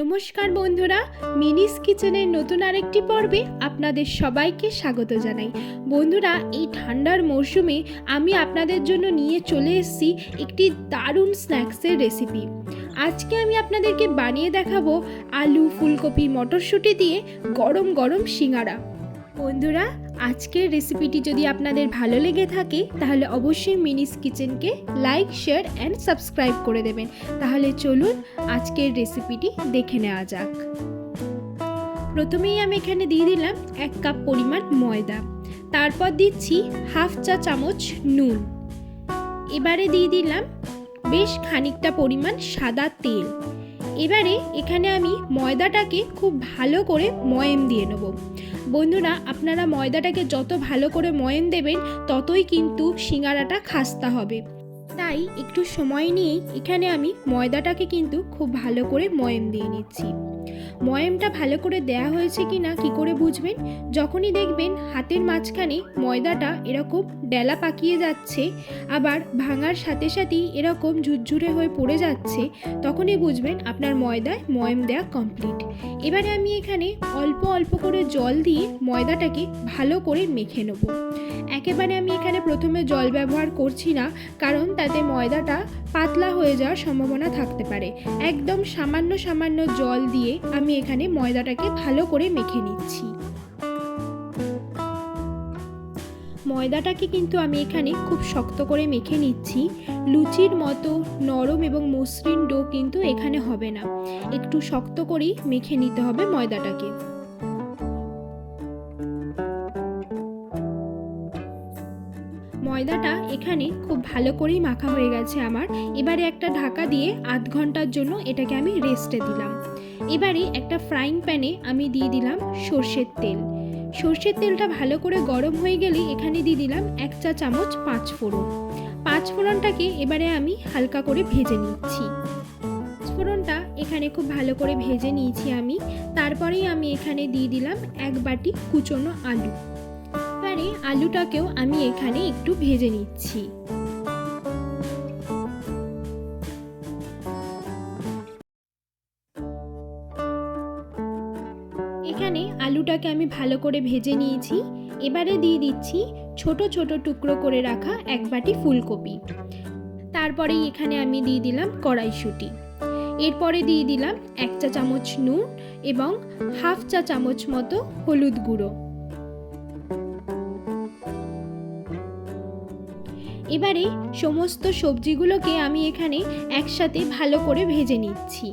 নমস্কার বন্ধুরা, মিনিস কিচেনের নতুন আরেকটি পর্বে আপনাদের সবাইকে স্বাগত জানাই। বন্ধুরা, এই ঠান্ডার মরশুমে আমি আপনাদের জন্য নিয়ে চলে এসেছি একটি দারুণ স্ন্যাক্সের রেসিপি। আজকে আমি আপনাদেরকে বানিয়ে দেখাবো আলু, ফুলকপি, মটরশুঁটি দিয়ে গরম গরম সিঙ্গারা। বন্ধুরা আজকের রেসিপিটি যদি আপনাদের ভালো লেগে থাকে, তাহলে অবশ্যই মিনিস কিচেনকে লাইক, শেয়ার অ্যান্ড সাবস্ক্রাইব করে দেবেন। তাহলে চলুন আজকের রেসিপিটি দেখে নেওয়া যাক। প্রথমেই আমি এখানে দিয়ে দিলাম এক কাপ পরিমাণ ময়দা। তারপর দিচ্ছি হাফ চা চামচ নুন। এবারে দিয়ে দিলাম বেশ খানিকটা পরিমাণ সাদা তেল। এবারে এখানে আমি ময়দাটাকে খুব ভালো করে ময়েম দিয়ে নেব। বন্ধুরা, আপনারা ময়দাটাকে যত ভালো করে ময়েন দেবেন, ততই কিন্তু সিঙ্গারাটা খাস্তা হবে। তাই একটু সময় নিয়েই এখানে আমি ময়দাটাকে কিন্তু খুব ভালো করে ময়েম দিয়ে নিচ্ছি। ময়েমটা ভালো করে দেয়া হয়েছে কি না কী করে বুঝবেন? যখনই দেখবেন হাতের মাঝখানে ময়দাটা এরকম ডেলা পাকিয়ে যাচ্ছে, আবার ভাঙার সাথে সাথেই এরকম ঝুরঝুরে হয়ে পড়ে যাচ্ছে, তখনই বুঝবেন আপনার ময়দায় ময়েম দেওয়া কমপ্লিট এবারে আমি এখানে অল্প অল্প করে জল দিয়ে ময়দাটাকে ভালো করে মেখে নেব। একেবারে আমি এখানে প্রথমে জল ব্যবহার করছি না, কারণ তাতে ময়দাটা পাতলা হয়ে যাওয়ার সম্ভাবনা থাকতে পারে। একদম সামান্য সামান্য জল দিয়ে আমি এখানে ময়দাটাকে ভালো করে মেখে নিচ্ছি। ময়দাটাকে কিন্তু আমি এখানে খুব শক্ত করে মেখে নিচ্ছি। লুচির মতো নরম এবং মসৃণ ডো কিন্তু এখানে হবে না। একটু শক্ত করেই মেখে নিতে হবে ময়দাটাকে। ময়দাটা এখানে খুব ভালো করেই মাখা হয়ে গেছে আমার। এবারে একটা ঢাকা দিয়ে আধ ঘণ্টার জন্য এটাকে আমি রেস্টে দিলাম। এবারে একটা ফ্রাইং প্যানে আমি দিয়ে দিলাম সর্ষের তেল। সর্ষের তেলটা ভালো করে গরম হয়ে গেলে এখানে দিয়ে দিলাম এক চা চামচ পাঁচ ফোড়ন। পাঁচ ফোড়নটাকে এবারে আমি হালকা করে ভেজে নিচ্ছি। ফোড়নটা এখানে খুব ভালো করে ভেজে নিয়েছি আমি। তারপরেই আমি এখানে দিয়ে দিলাম এক বাটি কুচনো আলু। এবারে আলুটাকেও আমি এখানে একটু ভেজে নিচ্ছি। এখানে আলুটাকে আমি ভালো করে ভেজে নিয়েছি। এবারে দিয়ে দিচ্ছি ছোট ছোট টুকরো করে রাখা এক বাটি ফুলকপি। তারপরেই এখানে আমি দিয়ে দিলাম কড়াইশুঁটি। এরপরে দিয়ে দিলাম এক চা চামচ নুন এবং হাফ চা চামচ মতো হলুদ গুঁড়ো। এবারে সমস্ত সবজিগুলোকে আমি এখানে একসাথে ভালো করে ভেজে নিচ্ছি।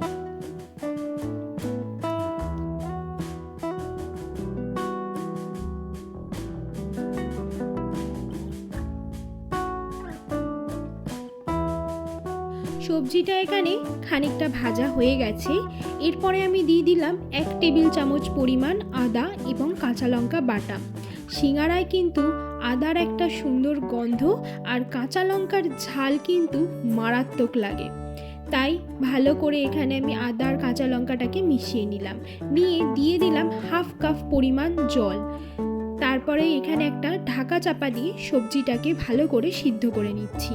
সবজিটা এখানে খানিকটা ভাজা হয়ে গেছে। এরপরে আমি দিয়ে দিলাম এক টেবিল চামচ পরিমাণ আদা এবং কাঁচা লঙ্কা বাটা। সিঙ্গারায় কিন্তু আদার একটা সুন্দর গন্ধ আর কাঁচা লঙ্কার ঝাল কিন্তু মারাত্মক লাগে। তাই ভালো করে এখানে আমি আদা আর কাঁচা লঙ্কাটাকে মিশিয়ে নিলাম। নিয়ে দিয়ে দিলাম হাফ কাপ পরিমাণ জল। তারপরে এখানে একটা ঢাকা চাপা দিয়ে সবজিটাকে ভালো করে সিদ্ধ করে নিচ্ছি।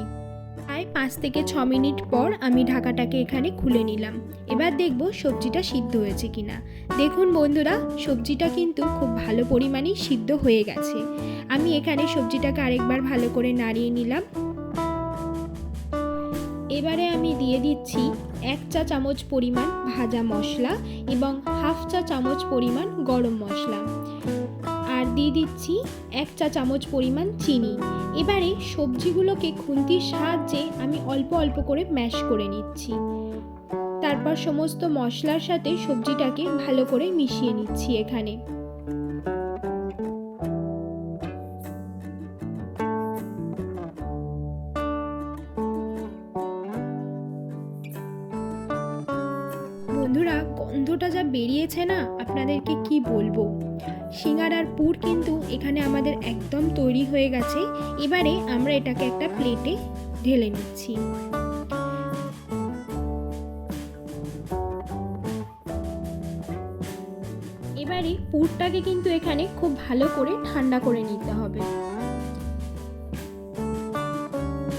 প্রায় পাঁচ থেকে ছ মিনিট পর আমি ঢাকাটাকে এখানে খুলে নিলাম। এবার দেখব সবজিটা সিদ্ধ হয়েছে কিনা। দেখুন বন্ধুরা, সবজিটা কিন্তু খুব ভালো পরিমাণেই সিদ্ধ হয়ে গেছে। আমি এখানে সবজিটাকে আরেকবার ভালো করে নাড়িয়ে নিলাম। এবারে আমি দিয়ে দিচ্ছি এক চা চামচ পরিমাণ ভাজা মশলা এবং হাফ চা চামচ পরিমাণ গরম মশলা। আর দিয়ে দিচ্ছি এক চা চামচ পরিমাণ চিনি। এবারে সবজিগুলোকে খুন্তির সাহায্যে আমি অল্প অল্প করে ম্যাশ করে নিচ্ছি। তারপর সমস্ত মশলার সাথে সবজিটাকে ভালো করে মিশিয়ে নিচ্ছি এখানে। বন্ধুরা, গন্ধটা যা বেরিয়েছে না, আপনাদেরকে কি বলব? সিঙ্গারার পুর কিন্তু এখানে আমাদের একদম তৈরি হয়ে গেছে। এবারে আমরা এটাকে একটা প্লেটে ঢেলে নিচ্ছি। এবারে পুরটাকে কিন্তু এখানে খুব ভালো করে ঠান্ডা করে নিতে হবে।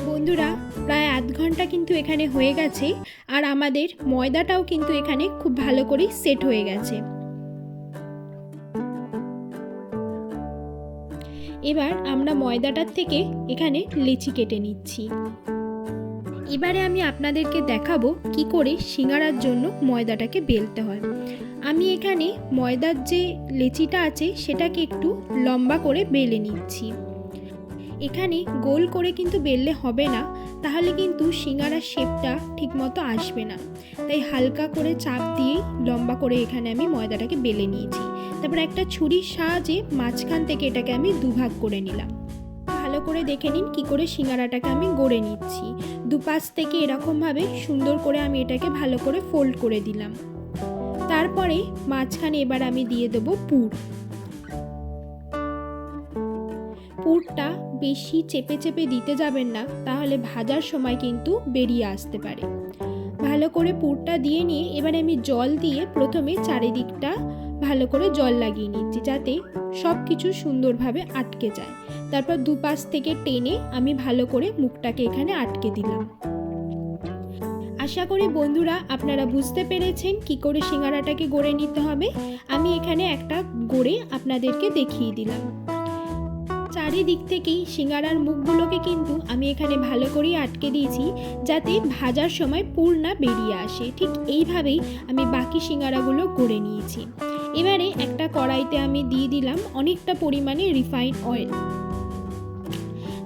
বন্ধুরা, প্রায় আধ ঘণ্টা কিন্তু এখানে হয়ে গেছে, আর আমাদের ময়দাটাও কিন্তু এখানে খুব ভালো করেই সেট হয়ে গেছে। এবার আমরা ময়দাটার থেকে এখানে লিচি কেটে নিচ্ছি। এবারে আমি আপনাদেরকে দেখাবো কি করে সিঙ্গারার জন্য ময়দাটাকে বেলতে হয়। আমি এখানে ময়দার যে লেচিটা আছে সেটাকে একটু লম্বা করে বেলে নিচ্ছি। এখানে গোল করে কিন্তু বেললে হবে না, তাহলে কিন্তু সিঙ্গারার শেপটা ঠিকমতো আসবে না। তাই হালকা করে চাপ দিয়েই লম্বা করে এখানে আমি ময়দাটাকে বেলে নিয়েছি। তারপর একটা ছুরির সাহায্যে মাঝখান থেকে এটাকে আমি দুভাগ করে নিলাম। ভালো করে দেখে নিন কি করে সিঙ্গারাটাকে আমি গড়ে নিচ্ছি। দুপাশ থেকে এরকমভাবে সুন্দর করে আমি এটাকে ভালো করে ফোল্ড করে দিলাম। তারপরে মাঝখানে এবার আমি দিয়ে দেবো পুর। পুরটা বেশি চেপে চেপে দিতে যাবেন না, তাহলে ভাজার সময় কিন্তু বেরিয়ে আসতে পারে। ভালো করে পুরটা দিয়ে নিয়ে এবারে আমি জল দিয়ে প্রথমে চারিদিকটা ভালো করে জল লাগিয়ে নিচ্ছি, যাতে সব কিছু সুন্দরভাবে আটকে যায়। তারপর দুপাশ থেকে টেনে আমি ভালো করে মুখটাকে এখানে আটকে দিলাম। আশা করি বন্ধুরা আপনারা বুঝতে পেরেছেন কি করে সিঙ্গারাটাকে গড়ে নিতে হবে। আমি এখানে একটা গড়ে আপনাদেরকে দেখিয়ে দিলাম। চারিদিক থেকেই সিঙ্গারার মুখগুলোকে কিন্তু আমি এখানে ভালো করেই আটকে দিয়েছি যাতে ভাজার সময় পুর না বেরিয়ে আসে। ঠিক এইভাবেই আমি বাকি সিঙ্গারাগুলো গড়ে নিয়েছি। এবারে একটা কড়াইতে আমি দিয়ে দিলাম অনেকটা পরিমাণে রিফাইন অয়েল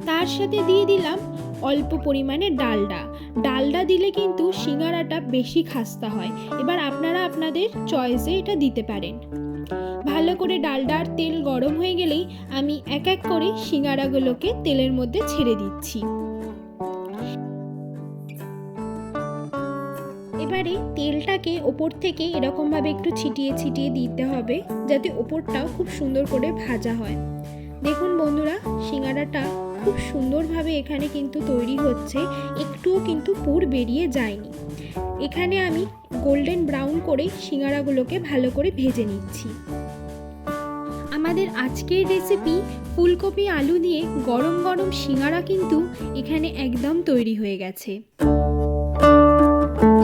তার সাথে দিয়ে দিলাম অল্প পরিমাণে ডালডা। ডালডা দিলে কিন্তু সিঙ্গারাটা বেশি খাস্তা হয়। এবার আপনারা আপনাদের চয়েসে এটা দিতে পারেন। ভালো করে ডালডার তেল গরম হয়ে গেলেই আমি এক এক করে সিঙ্গারাগুলোকে তেলের মধ্যে ছেড়ে দিচ্ছি। এবারে তেলটাকে ওপর থেকে এরকমভাবে একটু ছিটিয়ে ছিটিয়ে দিতে হবে, যাতে ওপরটাও খুব সুন্দর করে ভাজা হয়। দেখুন বন্ধুরা, সিঙ্গারাটা খুব সুন্দরভাবে এখানে কিন্তু তৈরি হচ্ছে। একটুও কিন্তু পুর বেরিয়ে যায়নি। এখানে আমি গোল্ডেন ব্রাউন করে সিঙ্গারাগুলোকে ভালো করে ভেজে নিচ্ছি। আমাদের আজকের রেসিপি ফুলকপি আলু দিয়ে গরম গরম সিঙ্গারা কিন্তু এখানে একদম তৈরি হয়ে গেছে।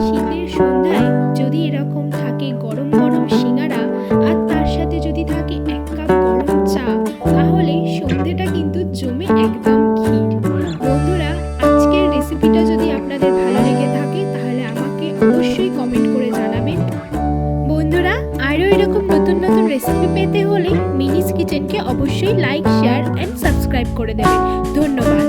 শীতের সন্ধ্যায় যদি এরকম থাকে গরম গরম সিঙ্গারা, আর তার সাথে যদি থাকে অবশ্যই লাইক শেয়ার অ্যান্ড সাবস্ক্রাইব করে দেবেন। ধন্যবাদ।